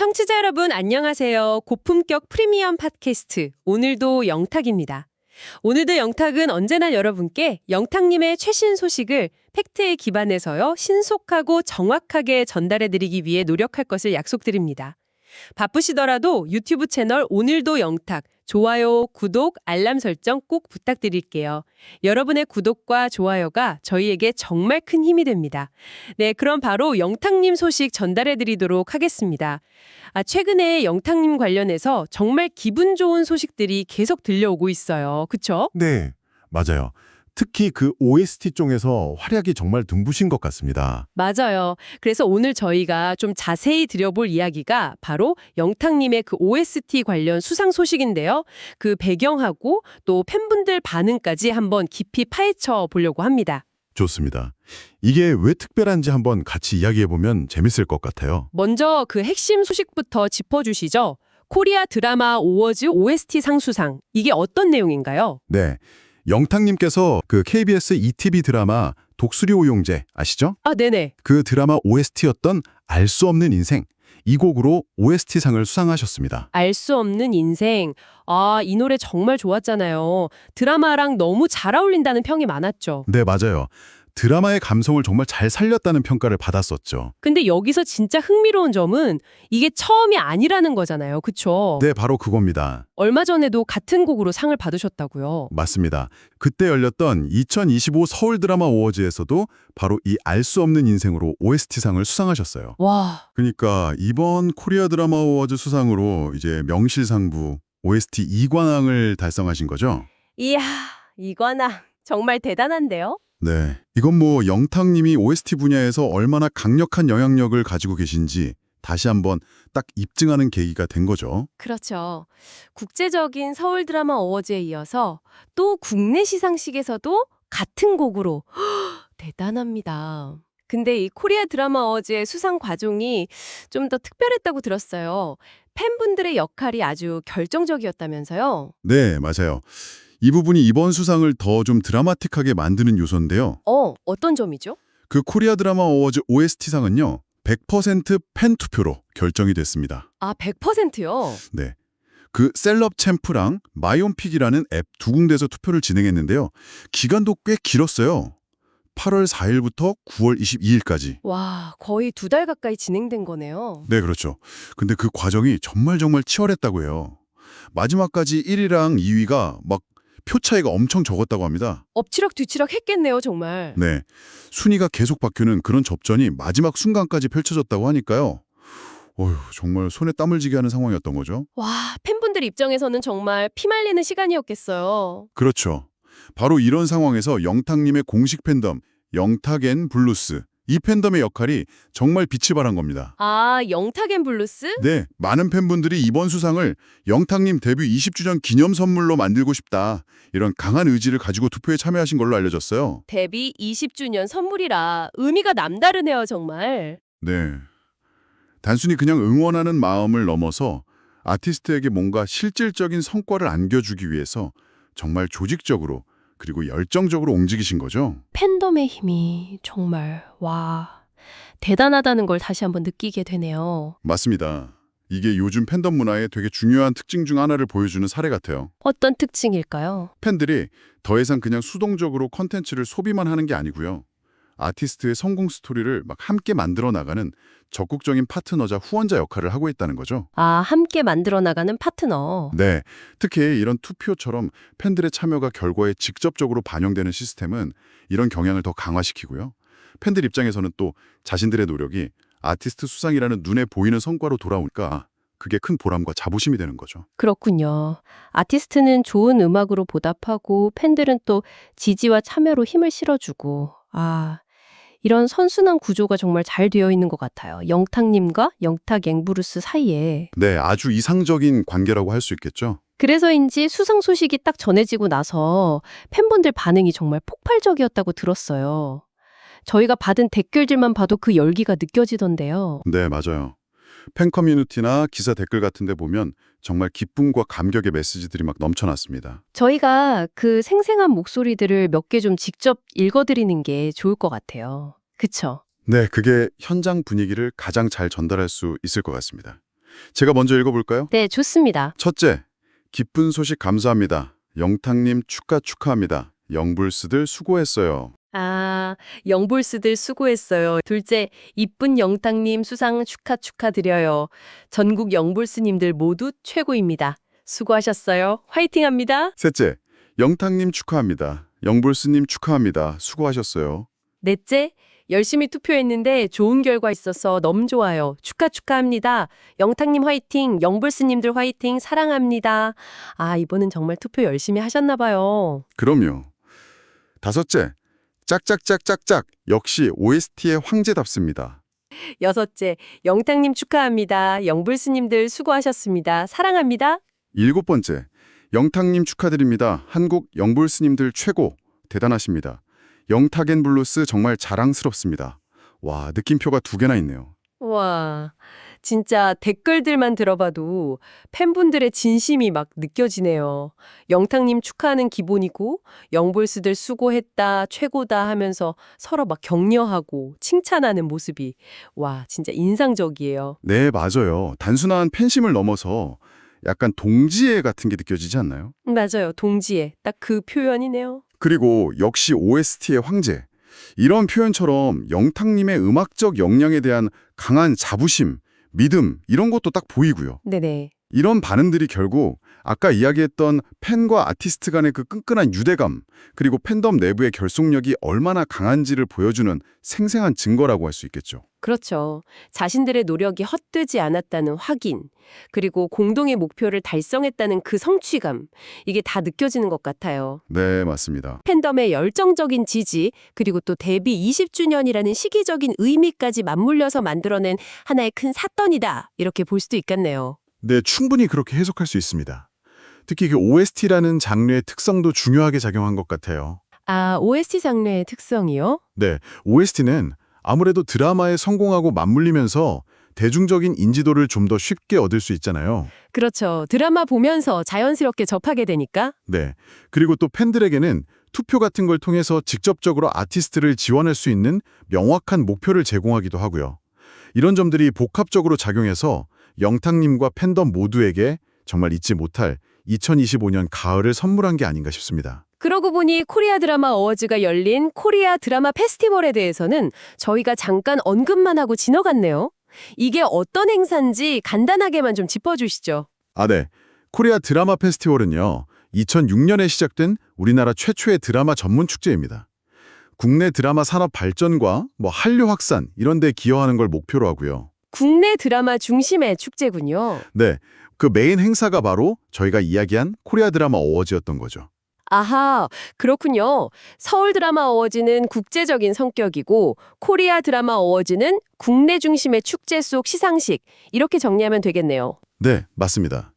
청취자 여러분 안녕하세요. 고품격 프리미엄 팟캐스트 오늘도 영탁입니다. 오늘도 영탁은 언제나 여러분께 영탁님의 최신 소식을 팩트에 기반해서요 신속하고 정확하게 전달해드리기 위해 노력할 것을 약속드립니다. 바쁘시더라도 유튜브 채널 오늘도 영탁 좋아요, 구독, 알람 설정 꼭 부탁드릴게요. 여러분의 구독과 좋아요가 저희에게 정말 큰 힘이 됩니다. 네, 그럼 바로 영탁님 소식 전달해 드리도록 하겠습니다. 아, 최근에 영탁님 관련해서 정말 기분 좋은 소식들이 계속 들려오고 있어요. 그쵸? 네, 맞아요. 특히 그 OST 쪽에서 활약이 정말 눈부신 것 같습니다. 맞아요. 그래서 오늘 저희가 좀 자세히 드려볼 이야기가 바로 영탁님의 그 OST 관련 수상 소식인데요. 그 배경하고 또 팬분들 반응까지 한번 깊이 파헤쳐 보려고 합니다. 좋습니다. 이게 왜 특별한지 한번 같이 이야기해보면 재밌을 것 같아요. 먼저 그 핵심 소식부터 짚어주시죠. 코리아 드라마 오워즈 OST 상수상. 이게 어떤 내용인가요? 네, 영탁님께서 그 KBS ETV 드라마 독수리 오용제 아시죠? 아, 네네. 그 드라마 OST였던 알 수 없는 인생 이 곡으로 OST상을 수상하셨습니다. 알 수 없는 인생. 아, 이 노래 정말 좋았잖아요. 드라마랑 너무 잘 어울린다는 평이 많았죠. 네, 맞아요. 드라마의 감성을 정말 잘 살렸다는 평가를 받았었죠. 근데 여기서 진짜 흥미로운 점은 이게 처음이 아니라는 거잖아요. 그쵸? 네, 바로 그겁니다. 얼마 전에도 같은 곡으로 상을 받으셨다고요. 맞습니다. 그때 열렸던 2025 서울 드라마 어워즈에서도 바로 이 알 수 없는 인생으로 OST상을 수상하셨어요. 와, 그러니까 이번 코리아 드라마 어워즈 수상으로 이제 명실상부 OST 2관왕을 달성하신 거죠? 이야, 이관왕. 정말 대단한데요? 네. 이건 뭐 영탁님이 OST 분야에서 얼마나 강력한 영향력을 가지고 계신지 다시 한번 딱 입증하는 계기가 된 거죠. 그렇죠. 국제적인 서울 드라마 어워즈에 이어서 또 국내 시상식에서도 같은 곡으로 대단합니다. 근데 이 코리아 드라마 어워즈의 수상 과정이 좀 더 특별했다고 들었어요. 팬분들의 역할이 아주 결정적이었다면서요? 네, 맞아요. 이 부분이 이번 수상을 더 좀 드라마틱하게 만드는 요소인데요. 어, 어떤 점이죠? 그 코리아 드라마 어워즈 OST상은요. 100%팬 투표로 결정이 됐습니다. 아, 100%요? 네. 그 셀럽 챔프랑 마이온픽이라는 앱 두 군데서 투표를 진행했는데요. 기간도 꽤 길었어요. 8월 4일부터 9월 22일까지. 와, 거의 두 달 가까이 진행된 거네요. 네, 그렇죠. 근데 그 과정이 정말 정말 치열했다고 해요. 마지막까지 1위랑 2위가 막 표 차이가 엄청 적었다고 합니다. 엎치락 뒤치락 했겠네요, 정말. 네. 순위가 계속 바뀌는 그런 접전이 마지막 순간까지 펼쳐졌다고 하니까요. 어휴, 정말 손에 땀을 쥐게 하는 상황이었던 거죠. 와, 팬분들 입장에서는 정말 피말리는 시간이었겠어요. 그렇죠. 바로 이런 상황에서 영탁님의 공식 팬덤, 영탁앤 블루스, 이 팬덤의 역할이 정말 빛이 발한 겁니다. 아, 영탁앤 블루스? 네, 많은 팬분들이 이번 수상을 영탁님 데뷔 20주년 기념 선물로 만들고 싶다. 이런 강한 의지를 가지고 투표에 참여하신 걸로 알려졌어요. 데뷔 20주년 선물이라 의미가 남다르네요, 정말. 네. 단순히 그냥 응원하는 마음을 넘어서 아티스트에게 뭔가 실질적인 성과를 안겨주기 위해서 정말 조직적으로 그리고 열정적으로 움직이신 거죠. 팬덤의 힘이 정말 와 대단하다는 걸 다시 한번 느끼게 되네요. 맞습니다. 이게 요즘 팬덤 문화의 되게 중요한 특징 중 하나를 보여주는 사례 같아요. 어떤 특징일까요? 팬들이 더 이상 그냥 수동적으로 컨텐츠를 소비만 하는 게 아니고요. 아티스트의 성공 스토리를 막 함께 만들어 나가는 적극적인 파트너자 후원자 역할을 하고 있다는 거죠. 아 함께 만들어 나가는 파트너. 네, 특히 이런 투표처럼 팬들의 참여가 결과에 직접적으로 반영되는 시스템은 이런 경향을 더 강화시키고요. 팬들 입장에서는 또 자신들의 노력이 아티스트 수상이라는 눈에 보이는 성과로 돌아오니까 그게 큰 보람과 자부심이 되는 거죠. 그렇군요. 아티스트는 좋은 음악으로 보답하고 팬들은 또 지지와 참여로 힘을 실어주고 아 이런 선순환 구조가 정말 잘 되어 있는 것 같아요. 영탁님과 영탁 앵브루스 사이에. 네, 아주 이상적인 관계라고 할 수 있겠죠. 그래서인지 수상 소식이 딱 전해지고 나서 팬분들 반응이 정말 폭발적이었다고 들었어요. 저희가 받은 댓글들만 봐도 그 열기가 느껴지던데요. 네, 맞아요. 팬 커뮤니티나 기사 댓글 같은 데 보면 정말 기쁨과 감격의 메시지들이 막 넘쳐났습니다. 저희가 그 생생한 목소리들을 몇 개 좀 직접 읽어드리는 게 좋을 것 같아요. 그쵸? 네, 그게 현장 분위기를 가장 잘 전달할 수 있을 것 같습니다. 제가 먼저 읽어볼까요? 네, 좋습니다. 첫째, 기쁜 소식 감사합니다. 영탁님 축하 축하합니다. 영불스들 수고했어요. 아, 영볼스들 수고했어요. 둘째, 이쁜 영탁님 수상 축하 축하드려요. 전국 영볼스님들 모두 최고입니다. 수고하셨어요. 화이팅합니다. 셋째, 영탁님 축하합니다. 영불스님 축하합니다. 수고하셨어요. 넷째, 열심히 투표했는데 좋은 결과 있어서 너무 좋아요. 축하 축하합니다. 영탁님 화이팅, 영불스님들 화이팅, 사랑합니다. 아, 이번엔 정말 투표 열심히 하셨나 봐요. 그럼요. 다섯째, 짝짝짝짝짝 역시 OST의 황제답습니다. 여섯째, 영탁님 축하합니다. 영불스님들 수고하셨습니다. 사랑합니다. 일곱 번째, 영탁님 축하드립니다. 한국 영불스님들 최고 대단하십니다. 영탁앤 블루스 정말 자랑스럽습니다. 와, 느낌표가 두 개나 있네요. 와, 진짜 댓글들만 들어봐도 팬분들의 진심이 막 느껴지네요. 영탁님 축하하는 기본이고, 영볼스들 수고했다, 최고다 하면서 서로 막 격려하고 칭찬하는 모습이, 와, 진짜 인상적이에요. 네, 맞아요. 단순한 팬심을 넘어서 약간 동지애 같은 게 느껴지지 않나요? 맞아요. 동지애. 딱 그 표현이네요. 그리고 역시 OST의 황제. 이런 표현처럼 영탁님의 음악적 역량에 대한 강한 자부심, 믿음 이런 것도 딱 보이고요. 네네. 이런 반응들이 결국 아까 이야기했던 팬과 아티스트 간의 그 끈끈한 유대감 그리고 팬덤 내부의 결속력이 얼마나 강한지를 보여주는 생생한 증거라고 할 수 있겠죠. 그렇죠. 자신들의 노력이 헛되지 않았다는 확인, 그리고 공동의 목표를 달성했다는 그 성취감, 이게 다 느껴지는 것 같아요. 네, 맞습니다. 팬덤의 열정적인 지지, 그리고 또 데뷔 20주년이라는 시기적인 의미까지 맞물려서 만들어낸 하나의 큰 사건이다. 이렇게 볼 수도 있겠네요. 네, 충분히 그렇게 해석할 수 있습니다. 특히 그 OST라는 장르의 특성도 중요하게 작용한 것 같아요. 아, OST 장르의 특성이요? 네, OST는 아무래도 드라마에 성공하고 맞물리면서 대중적인 인지도를 좀 더 쉽게 얻을 수 있잖아요. 그렇죠. 드라마 보면서 자연스럽게 접하게 되니까. 네. 그리고 또 팬들에게는 투표 같은 걸 통해서 직접적으로 아티스트를 지원할 수 있는 명확한 목표를 제공하기도 하고요. 이런 점들이 복합적으로 작용해서 영탁님과 팬덤 모두에게 정말 잊지 못할 2025년 가을을 선물한 게 아닌가 싶습니다. 그러고 보니 코리아 드라마 어워즈가 열린 코리아 드라마 페스티벌에 대해서는 저희가 잠깐 언급만 하고 지나갔네요. 이게 어떤 행사인지 간단하게만 좀 짚어주시죠. 아, 네. 코리아 드라마 페스티벌은요, 2006년에 시작된 우리나라 최초의 드라마 전문 축제입니다. 국내 드라마 산업 발전과 뭐 한류 확산 이런 데 기여하는 걸 목표로 하고요. 국내 드라마 중심의 축제군요. 네. 그 메인 행사가 바로 저희가 이야기한 코리아 드라마 어워즈였던 거죠. 아하, 그렇군요. 서울 드라마 어워즈는 국제적인 성격이고 코리아 드라마 어워즈는 국내 중심의 축제 속 시상식 이렇게 정리하면 되겠네요. 네, 맞습니다.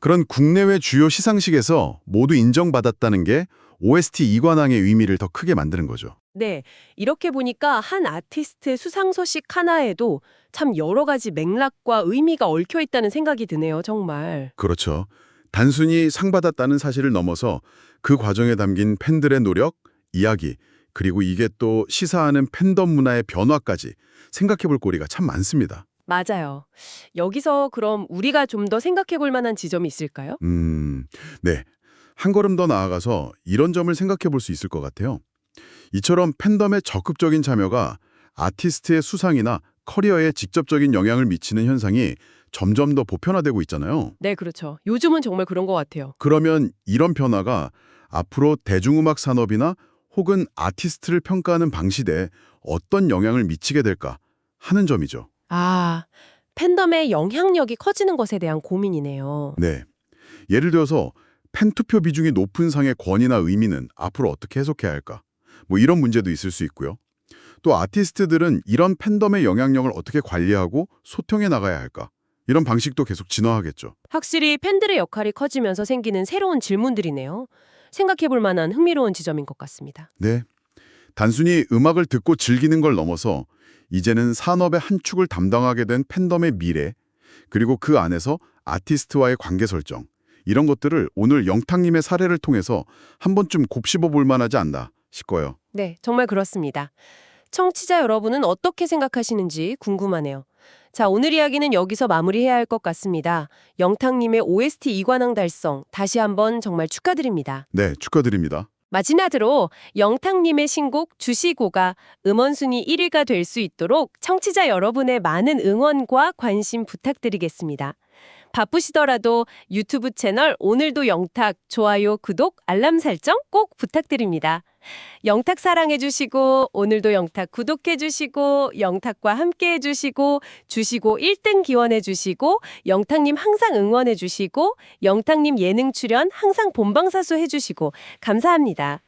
그런 국내외 주요 시상식에서 모두 인정받았다는 게 OST 이관왕의 의미를 더 크게 만드는 거죠. 네, 이렇게 보니까 한 아티스트의 수상 소식 하나에도 참 여러 가지 맥락과 의미가 얽혀 있다는 생각이 드네요, 정말. 그렇죠. 단순히 상 받았다는 사실을 넘어서 그 과정에 담긴 팬들의 노력, 이야기, 그리고 이게 또 시사하는 팬덤 문화의 변화까지 생각해 볼 거리가 참 많습니다. 맞아요. 여기서 그럼 우리가 좀 더 생각해 볼 만한 지점이 있을까요? 음, 네. 한 걸음 더 나아가서 이런 점을 생각해 볼 수 있을 것 같아요. 이처럼 팬덤의 적극적인 참여가 아티스트의 수상이나 커리어에 직접적인 영향을 미치는 현상이 점점 더 보편화되고 있잖아요. 네, 그렇죠. 요즘은 정말 그런 것 같아요. 그러면 이런 변화가 앞으로 대중음악 산업이나 혹은 아티스트를 평가하는 방식에 어떤 영향을 미치게 될까 하는 점이죠. 아, 팬덤의 영향력이 커지는 것에 대한 고민이네요. 네. 예를 들어서 팬 투표 비중이 높은 상의 권위나 의미는 앞으로 어떻게 해석해야 할까? 뭐 이런 문제도 있을 수 있고요. 또 아티스트들은 이런 팬덤의 영향력을 어떻게 관리하고 소통해 나가야 할까? 이런 방식도 계속 진화하겠죠. 확실히 팬들의 역할이 커지면서 생기는 새로운 질문들이네요. 생각해 볼 만한 흥미로운 지점인 것 같습니다. 네. 단순히 음악을 듣고 즐기는 걸 넘어서 이제는 산업의 한 축을 담당하게 된 팬덤의 미래, 그리고 그 안에서 아티스트와의 관계 설정, 이런 것들을 오늘 영탁님의 사례를 통해서 한 번쯤 곱씹어 볼 만하지 않나 싶고요. 네, 정말 그렇습니다. 청취자 여러분은 어떻게 생각하시는지 궁금하네요. 자, 오늘 이야기는 여기서 마무리해야 할 것 같습니다. 영탁님의 OST 이관왕 달성 다시 한번 정말 축하드립니다. 네, 축하드립니다. 마지막으로 영탁님의 신곡 주시고가 음원순위 1위가 될 수 있도록 청취자 여러분의 많은 응원과 관심 부탁드리겠습니다. 바쁘시더라도 유튜브 채널 오늘도 영탁 좋아요, 구독, 알람 설정 꼭 부탁드립니다. 영탁 사랑해주시고 오늘도 영탁 구독해주시고 영탁과 함께해주시고 주시고 1등 기원해주시고 영탁님 항상 응원해주시고 영탁님 예능 출연 항상 본방사수 해주시고 감사합니다.